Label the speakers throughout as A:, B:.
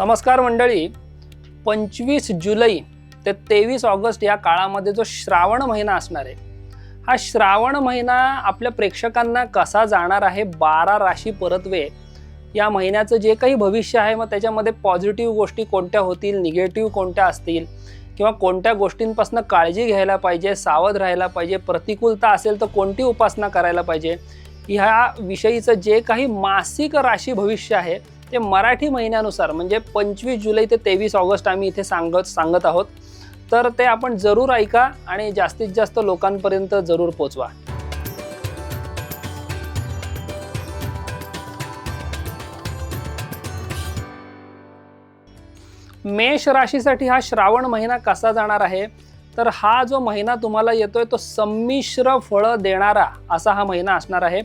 A: नमस्कार मंडळी. पंचवीस जुलै ते तेवीस ऑगस्ट या काळामध्ये जो श्रावण महिना असणार आहे हा श्रावण महिना आपल्या प्रेक्षकांना कसा जाणार आहे बारा राशी परतवे या महिन्याचं जे काही भविष्य आहे मग त्याच्यामध्ये पॉझिटिव्ह गोष्टी कोणत्या होतील निगेटिव्ह कोणत्या असतील किंवा कोणत्या गोष्टींपासून काळजी घ्यायला पाहिजे सावध राहायला पाहिजे प्रतिकूलता असेल तर कोणती उपासना करायला पाहिजे ह्या विषयीचं जे काही मासिक राशी भविष्य आहे ते मराठी महिन्यानुसार म्हणजे पंचवीस जुलै ते तेवीस ऑगस्ट आम्ही इथे सांगत सांगत आहोत. तर ते आपण जरूर ऐका आणि जास्तीत जास्त लोकांपर्यंत जरूर पोचवा. मेष राशीसाठी हा श्रावण महिना कसा जाणार आहे? तर हा जो महिना तुम्हाला येतोय तो संमिश्र फळं देणारा असा हा महिना असणार आहे.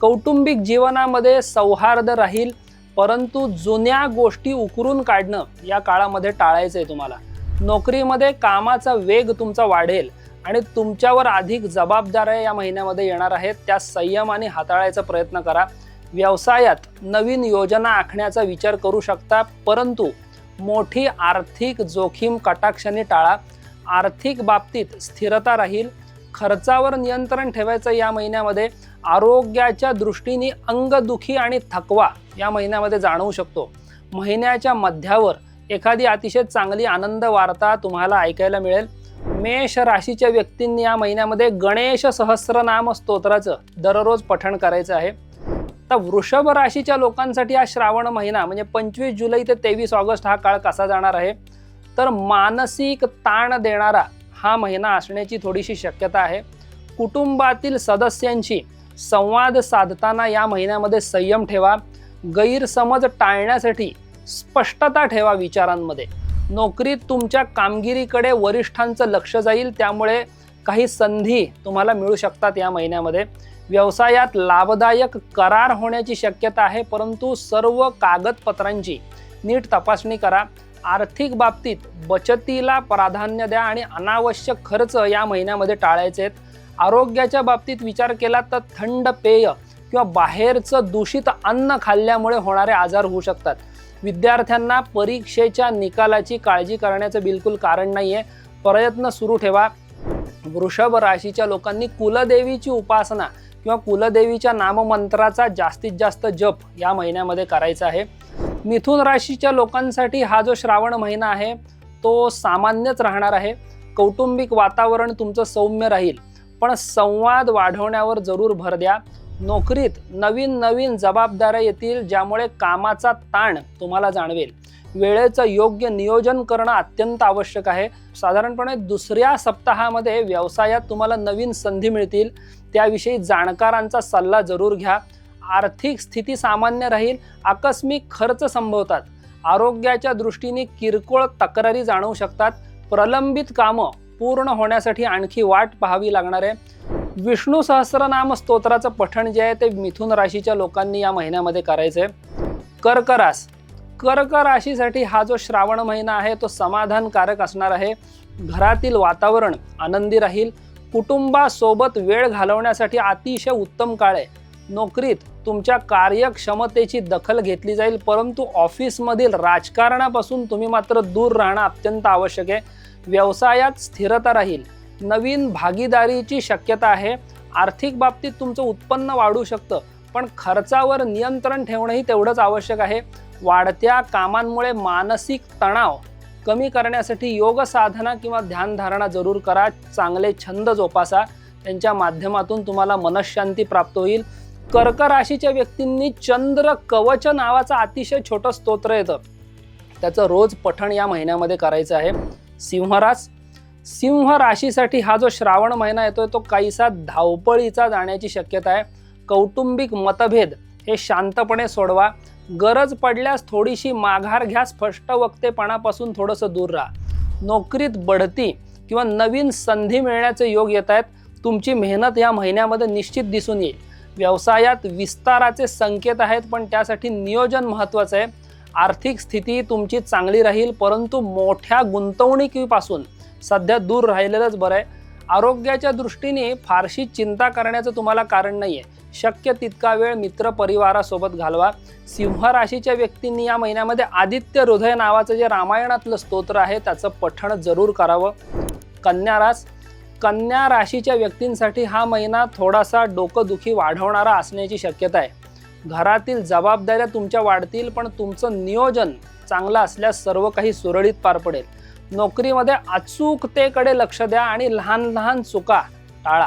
A: कौटुंबिक जीवनामध्ये सौहार्द राहील परंतु जुन्या गोष्टी उकरून काढणं या काळामध्ये टाळायचं आहे तुम्हाला. नोकरीमध्ये कामाचा वेग तुमचा वाढेल आणि तुमच्यावर अधिक जबाबदाऱ्या या महिन्यामध्ये येणार आहेत. त्या संयमाने हाताळायचा प्रयत्न करा. व्यवसायात नवीन योजना आखण्याचा विचार करू शकता परंतु मोठी आर्थिक जोखीम कटाक्षाने टाळा. आर्थिक बाबतीत स्थिरता राहील. खर्चावर नियंत्रण ठेवायचं या महिन्यामध्ये. आरोग्याच्या दृष्टीने अंगदुखी आणि थकवा या महिन्यामध्ये जाणवू शकतो. महिन्याच्या मध्यावर एखादी अतिशय चांगली आनंद वार्ता तुम्हाला ऐकायला मिळेल. मेष राशीच्या व्यक्तींनी या महिन्यामध्ये गणेश सहस्रनाम स्तोत्राचं दररोज पठण करायचं आहे. तर वृषभ राशीच्या लोकांसाठी हा श्रावण महिना म्हणजे पंचवीस जुलै ते तेवीस ऑगस्ट हा काळ कसा जाणार आहे? तर मानसिक ताण देणारा हा महिना असण्याची थोडीशी शक्यता आहे. कुटुंबातील सदस्यांशी संवाद साधताना या महिन्यामध्ये संयम ठेवा. गैरसमज टाळण्यासाठी स्पष्टता ठेवा विचारांमध्ये. नोकरीत तुमच्या कामगिरीकडे वरिष्ठांचं लक्ष जाईल त्यामुळे काही संधी तुम्हाला मिळू शकतात या महिन्यामध्ये. व्यवसायात लाभदायक करार होण्याची शक्यता आहे परंतु सर्व कागदपत्रांची नीट तपासणी करा. आर्थिक बाबतीत बचतीला प्राधान्य द्या आणि अनावश्यक खर्च या महिन्यामध्ये टाळायचे आहेत आरोग्याच्या बाबतीत विचार केला तर थंड पेय किंवा बाहेरचं दूषित अन्न खाल्ल्यामुळे होणारे आजार होऊ शकतात. विद्यार्थ्यांना परीक्षेच्या निकालाची काळजी करण्याचं बिलकुल कारण नाही आहे प्रयत्न सुरू ठेवा. वृषभ राशीच्या लोकांनी कुलदेवीची उपासना किंवा कुलदेवीच्या नाममंत्राचा जास्तीत जास्त जप या महिन्यामध्ये करायचा आहे. मिथुन राशीच्या लोकांसाठी हा जो श्रावण महिना आहे तो सामान्यच राहणार आहे. कौटुंबिक वातावरण तुमचं सौम्य राहील. पण संवाद वाढवण्यावर जरूर भर द्या. नोकरीत नवीन नवीन जबाबदाऱ्या येतील ज्यामुळे कामाचा ताण तुम्हाला जाणवेल. वेळेचं योग्य नियोजन करणं अत्यंत आवश्यक आहे. साधारणपणे दुसऱ्या सप्ताहामध्ये व्यवसायात तुम्हाला नवीन संधी मिळतील. त्याविषयी जाणकारांचा सल्ला जरूर घ्या. आर्थिक स्थिती सामान्य राहील आकस्मिक खर्च संभवतात. आरोग्याच्या दृष्टीने किरकोळ तक्रारी जाणवू शकतात. प्रलंबित कामं पूर्ण होण्यासाठी आणखी वाट पाहावी लागणार आहे. विष्णू सहस्रनाम स्तोत्राचं पठण जे आहे ते मिथुन राशीच्या लोकांनी या महिन्यामध्ये करायचं आहे कर्क रास कर्क राशीसाठी हा जो श्रावण महिना आहे तो समाधानकारक असणार आहे. घरातील वातावरण आनंदी राहील. कुटुंबासोबत वेळ घालवण्यासाठी अतिशय उत्तम काळ आहे. नोकरीत तुमच्या कार्यक्षमतेची दखल घेतली जाईल परंतु ऑफिसमधील राजकारणापासून तुम्ही मात्र दूर राहणं अत्यंत आवश्यक आहे. व्यवसायात स्थिरता राहील. नवीन भागीदारीची शक्यता आहे. आर्थिक बाबतीत तुमचं उत्पन्न वाढू शकतं पण खर्चावर नियंत्रण ठेवणंही तेवढंच आवश्यक आहे. वाढत्या कामांमुळे मानसिक तणाव कमी करण्यासाठी योग साधना किंवा ध्यानधारणा जरूर करा. चांगले छंद जोपासा. त्यांच्या माध्यमातून तुम्हाला मनशांती प्राप्त होईल. कर्क राशीच्या व्यक्तींनी चंद्र कवच नावाचं अतिशय छोटं स्तोत्र येतं. त्याचं रोज पठण या महिन्यामध्ये करायचं आहे. सिंहरास सिंह राशीसाठी हा जो श्रावण महिना येतोय तो काहीसा धावपळीचा जाण्याची शक्यता आहे. कौटुंबिक मतभेद हे शांतपणे सोडवा. गरज पडल्यास थोडीशी माघार घ्या स्पष्ट वक्तेपणापासून थोडंसं दूर राहा. नोकरीत बढती किंवा नवीन संधी मिळण्याचे योग येत आहेत तुमची मेहनत या महिन्यामध्ये निश्चित दिसून येईल. व्यवसायात विस्ताराचे संकेत आहेत पण त्यासाठी नियोजन महत्त्वाचं आहे. आर्थिक स्थिती तुमची चांगली राहील परंतु मोठ्या गुंतवणुकीपासून सध्या दूर राहिलेलंच बरं आहे. आरोग्याच्या दृष्टीने फारशी चिंता करण्याचं तुम्हाला कारण नाही आहे शक्य तितका वेळ मित्र परिवारासोबत घालवा. सिंह राशीच्या व्यक्तींनी या महिन्यामध्ये आदित्य हृदय नावाचं जे रामायणातलं स्तोत्र आहे त्याचं पठण जरूर करावं. कन्या रास कन्या राशीच्या व्यक्तींसाठी हा महिना थोडासा डोकंदुखी वाढवणारा असण्याची शक्यता आहे. घरातील जबाबदाऱ्या तुमच्या वाढतील पण तुमचं नियोजन चांगलं असल्यास सर्व काही सुरळीत पार पडेल. नोकरीमध्ये अचूकतेकडे लक्ष द्या आणि लहान लहान चुका टाळा.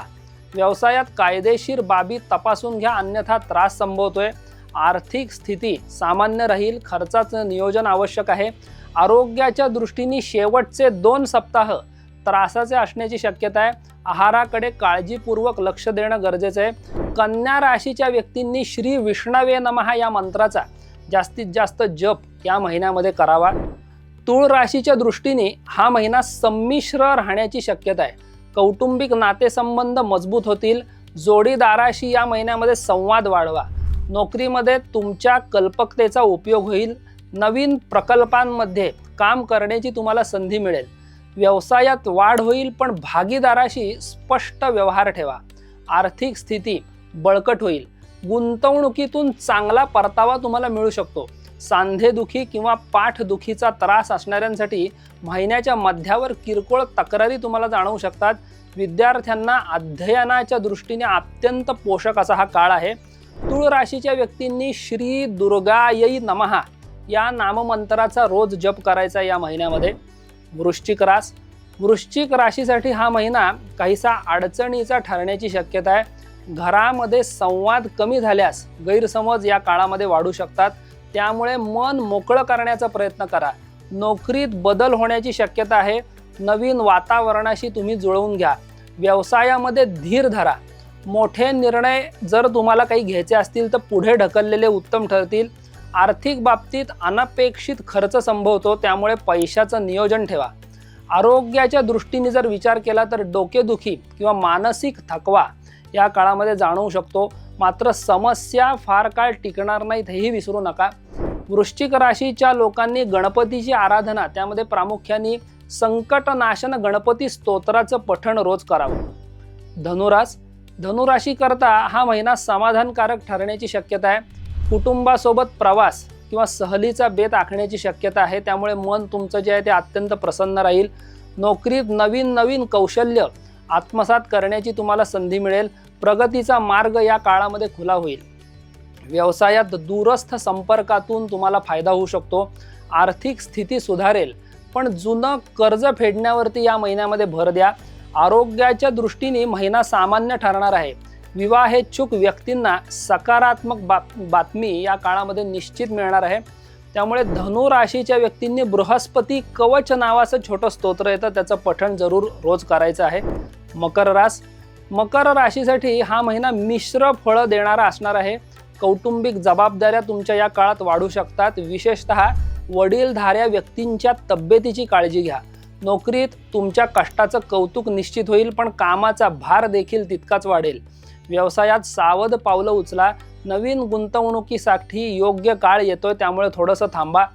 A: व्यवसायात कायदेशीर बाबी तपासून घ्या अन्यथा त्रास संभवतोय. आर्थिक स्थिती सामान्य राहील खर्चाचं नियोजन आवश्यक आहे. आरोग्याच्या दृष्टीने शेवटचे दोन सप्ताह त्रासाचे असण्याची शक्यता आहे. आहाराकडे काळजीपूर्वक लक्ष देणं गरजेचं आहे. कन्या राशीच्या व्यक्तींनी श्री विष्णवे नमहा या मंत्राचा जास्तीत जास्त जप या महिन्यामध्ये करावा. तूळ राशीच्या दृष्टीने हा महिना संमिश्र राहण्याची शक्यता आहे. कौटुंबिक नातेसंबंध मजबूत होतील. जोडीदाराशी या महिन्यामध्ये संवाद वाढवा. नोकरीमध्ये तुमच्या कल्पकतेचा उपयोग होईल. नवीन प्रकल्पांमध्ये काम करण्याची तुम्हाला संधी मिळेल. व्यवसायात वाढ होईल पण भागीदाराशी स्पष्ट व्यवहार ठेवा. आर्थिक स्थिती बळकट होईल. गुंतवणुकीतून चांगला परतावा तुम्हाला मिळू शकतो. सांधेदुखी किंवा पाठदुखीचा त्रास असणाऱ्यांसाठी महिन्याच्या मध्यावर किरकोळ तक्रारी तुम्हाला जाणवू शकतात. विद्यार्थ्यांना अध्ययनाच्या दृष्टीने अत्यंत पोषक असा हा काळ आहे. तुळ राशीच्या व्यक्तींनी श्री दुर्गायई नमहा या नाममंत्राचा रोज जप करायचा या महिन्यामध्ये. वृश्चिक रास. वृश्चिक राशीसाठी हा महिना काहीसा अडचणीचा ठरण्याची शक्यता आहे. घरामध्ये संवाद कमी झाल्यास गैरसमज या काळामध्ये वाढू शकतात. त्यामुळे मन मोकळं करण्याचा प्रयत्न करा. नोकरीत बदल होण्याची शक्यता आहे. नवीन वातावरणाशी तुम्ही जुळवून घ्या. व्यवसायामध्ये धीर धरा. मोठे निर्णय जर तुम्हाला काही घ्यायचे असतील तर पुढे ढकललेले उत्तम ठरतील. आर्थिक बाबतीत अनपेक्षित खर्च संभवतो त्यामुळे पैशाचं नियोजन ठेवा. आरोग्याच्या दृष्टीने जर विचार केला तर डोकेदुखी किंवा मानसिक थकवा या काळामध्ये जाणवू शकतो. मात्र समस्या फार काळ टिकणार नाहीत हेही विसरू नका. वृश्चिक राशीच्या लोकांनी गणपतीची आराधना त्यामध्ये प्रामुख्याने संकटनाशन गणपती स्तोत्राचं पठण रोज करावं. धनुरास धनुराशीकरता हा महिना समाधानकारक ठरण्याची शक्यता आहे. कुटुंबासोबत प्रवास किंवा सहलीचा बेत आखण्याची शक्यता आहे. त्यामुळे मन तुमचं जे आहे ते अत्यंत प्रसन्न राहील. नोकरीत नवीन नवीन कौशल्य आत्मसात करण्याची तुम्हाला संधी मिळेल. प्रगतीचा मार्ग या काळामध्ये खुला होईल. व्यवसायात दूरस्थ संपर्कातून तुम्हाला फायदा होऊ शकतो. आर्थिक स्थिती सुधारेल. पण जुनं कर्ज फेडण्यावरती या महिन्यामध्ये भर द्या. आरोग्याच्या दृष्टीने महिना सामान्य ठरणार आहे. विवाहेच्छुक व्यक्तींना सकारात्मक बात बातमी या काळामध्ये निश्चित मिळणार आहे. त्यामुळे धनु राशीच्या व्यक्तींनी बृहस्पती कवच नावाचं छोटं स्तोत्र येतं. त्याचं पठण जरूर रोज करायचं आहे. मकर रास. मकर राशीसाठी हा महिना मिश्र फळं देणारा असणार आहे. कौटुंबिक जबाबदाऱ्या तुमच्या या काळात वाढू शकतात. विशेषतः वडीलधाऱ्या व्यक्तींच्या तब्येतीची काळजी घ्या. नोकरीत तुमच्या कष्टाचं कौतुक निश्चित होईल पण कामाचा भार देखील तितकाच वाढेल. व्यवसायात सावध पावलं उचला. नवीन गुंतवणुकीसाठी योग्य काळ येतोय त्यामुळे थोडंसं थांबा.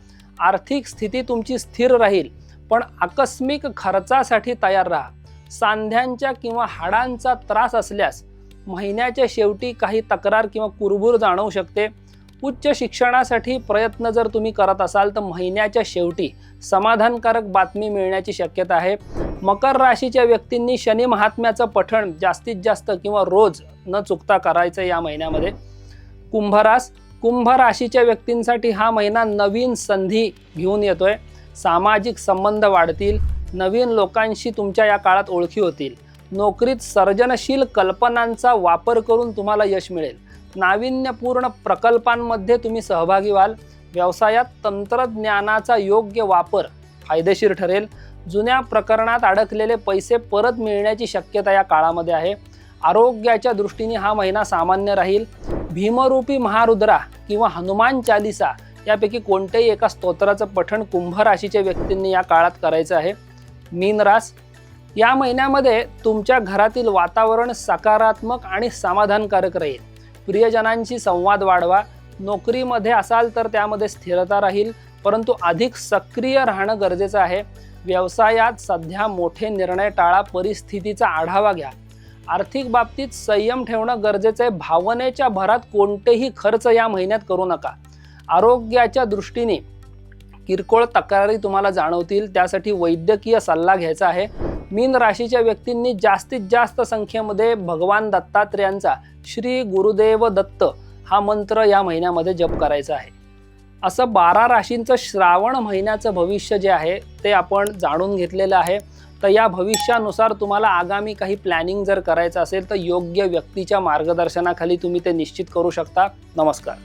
A: आर्थिक स्थिती तुमची स्थिर राहील पण आकस्मिक खर्चासाठी तयार राहा. सांध्यांच्या किंवा हाडांचा त्रास असल्यास महिन्याच्या शेवटी काही तक्रार किंवा कुरबूर जाणवू शकते. उच्च शिक्षणासाठी प्रयत्न जर तुम्ही करत असाल तर महिन्याच्या शेवटी समाधानकारक बातमी मिळण्याची शक्यता आहे. मकर राशीच्या व्यक्तींनी शनी महात्म्याचं पठण जास्तीत जास्त किंवा रोज न चुकता करायचं या महिन्यामध्ये. कुंभरास कुंभ राशीच्या व्यक्तींसाठी हा महिना नवीन संधी घेऊन येतोय. सामाजिक संबंध वाढतील नवीन लोकांशी तुमच्या या काळात ओळखी होतील. नोकरीत सर्जनशील कल्पनांचा वापर करून तुम्हाला यश मिळेल. नाविन्यपूर्ण प्रकल्पांमध्ये तुम्ही सहभागी व्हाल. व्यवसायात तंत्रज्ञानाचा योग्य वापर फायदेशीर ठरेल. जुन्या प्रकरणात अडकलेले पैसे परत मिळण्याची शक्यता या काळामध्ये आहे. आरोग्याच्या दृष्टीने हा महिना सामान्य राहील. भीमरूपी महारुद्रा किंवा हनुमान चालिसा यापैकी कोणत्याही एका स्तोत्राचं पठण कुंभ राशीच्या व्यक्तींनी या काळात करायचं आहे. मीन रास या महिन्यामध्ये तुमच्या घरातील वातावरण सकारात्मक आणि समाधानकारक राहील. प्रियजनांशी संवाद वाढवा. नोकरीमध्ये असाल तर त्यामध्ये स्थिरता राहील परंतु अधिक सक्रिय राहणं गरजेचं आहे. व्यवसायात सध्या मोठे निर्णय टाळा परिस्थितीचा आढावा घ्या. आर्थिक बाबतीत संयम ठेवणं गरजेचं आहे. भावनेच्या भरात कोणतेही खर्च या महिन्यात करू नका. आरोग्याच्या दृष्टीने किरकोळ तक्रारी तुम्हाला जाणवतील. त्यासाठी वैद्यकीय सल्ला घ्यायचा आहे. मीन राशीच्या व्यक्तींनी जास्तीत जास्त संख्येमध्ये भगवान दत्तात्रेयांचा श्री गुरुदेव दत्त हा मंत्र या महिन्यामध्ये जप करायचा आहे. असं बारा राशींचं श्रावण महिन्याचं भविष्य जे आहे ते आपण जाणून घेतलेलं आहे. तर या भविष्यानुसार तुम्हाला आगामी काही प्लॅनिंग जर करायचं असेल तर योग्य व्यक्तीच्या मार्गदर्शनाखाली तुम्ही ते निश्चित करू शकता. नमस्कार.